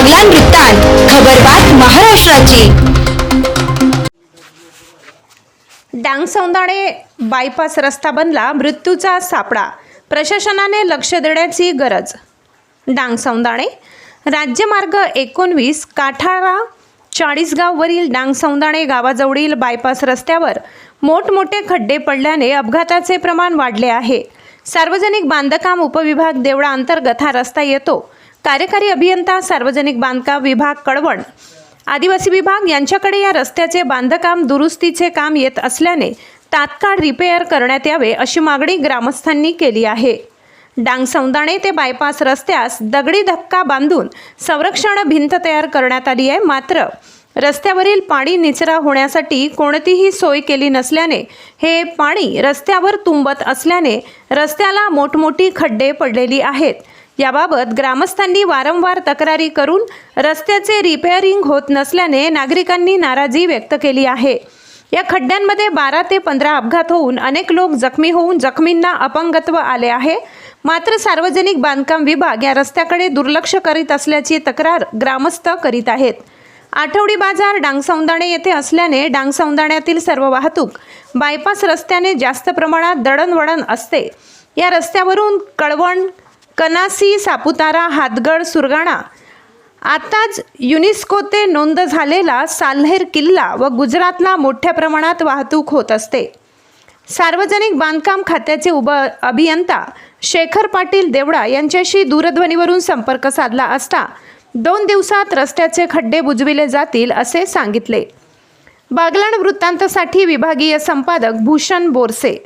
बागलान वृत्तांत खबरबात महाराष्ट्राची. डांगसौंदाणे बायपास रस्ता बनला मृत्यूचा सापळा प्रशासनाने लक्ष देण्याची गरज. डांग सौंदाणे राज्यमार्ग एकोणवीस काठारा चाळीसगाववरील डांगसौंदाणे गावाजवळील बायपास रस्त्यावर मोठमोठे खड्डे पडल्याने अपघाताचे प्रमाण वाढले आहे. सार्वजनिक बांधकाम उपविभाग देवळा अंतर्गत हा रस्ता येतो. कार्यकारी अभियंता सार्वजनिक बांधकाम विभाग कळवण. आदिवासी विभाग यांच्याकडे या रस्त्याचे बांधकाम दुरुस्तीचे काम येत असल्याने तात्काळ रिपेअर करण्यात यावे अशी मागणी ग्रामस्थांनी केली आहे. डांग संदाणे ते बायपास रस्त्यास दगडी धक्का बांधून संरक्षण भिंत तयार करण्यात आली आहे. मात्र रस्त्यावरील पाणी निचरा होण्यासाठी कोणतीही सोय केली नसल्याने हे पाणी रस्त्यावर तुंबत असल्याने रस्त्याला मोठमोठी खड्डे पडलेली आहेत. याबाबत ग्रामस्थांनी वारंवार तक्रारी करून रस्त्याचे रिपेअरिंग होत नसल्याने नागरिकांनी नाराजी व्यक्त केली आहे. या खड्ड्यांमध्ये बारा ते पंधरा अपघात होऊन अनेक लोक जखमी होऊन जखमींना अपंगत्व आले आहे. मात्र सार्वजनिक बांधकाम विभाग या रस्त्याकडे दुर्लक्ष करीत असल्याची तक्रार ग्रामस्थ करीत आहेत. आठवडी बाजार डांगसौंदाणे येथे असल्याने डांगसौंदाण्यातील सर्व वाहतूक बायपास रस्त्याने जास्त प्रमाणात दळणवळण असते. या रस्त्यावरून कळवण कनासी सापुतारा हातगड सुरगाणा. आताच युनिस्कोते नोंद झालेला साल्हेर किल्ला व गुजरातला मोठ्या प्रमाणात वाहतूक होत असते. सार्वजनिक बांधकाम खात्याचे उप अभियंता शेखर पाटील देवडा यांच्याशी दूरध्वनीवरून संपर्क साधला असता दोन दिवसात रस्त्याचे खड्डे बुजविले जातील असे सांगितले. बागलाण वृत्तांतसाठी विभागीय संपादक भूषण बोरसे.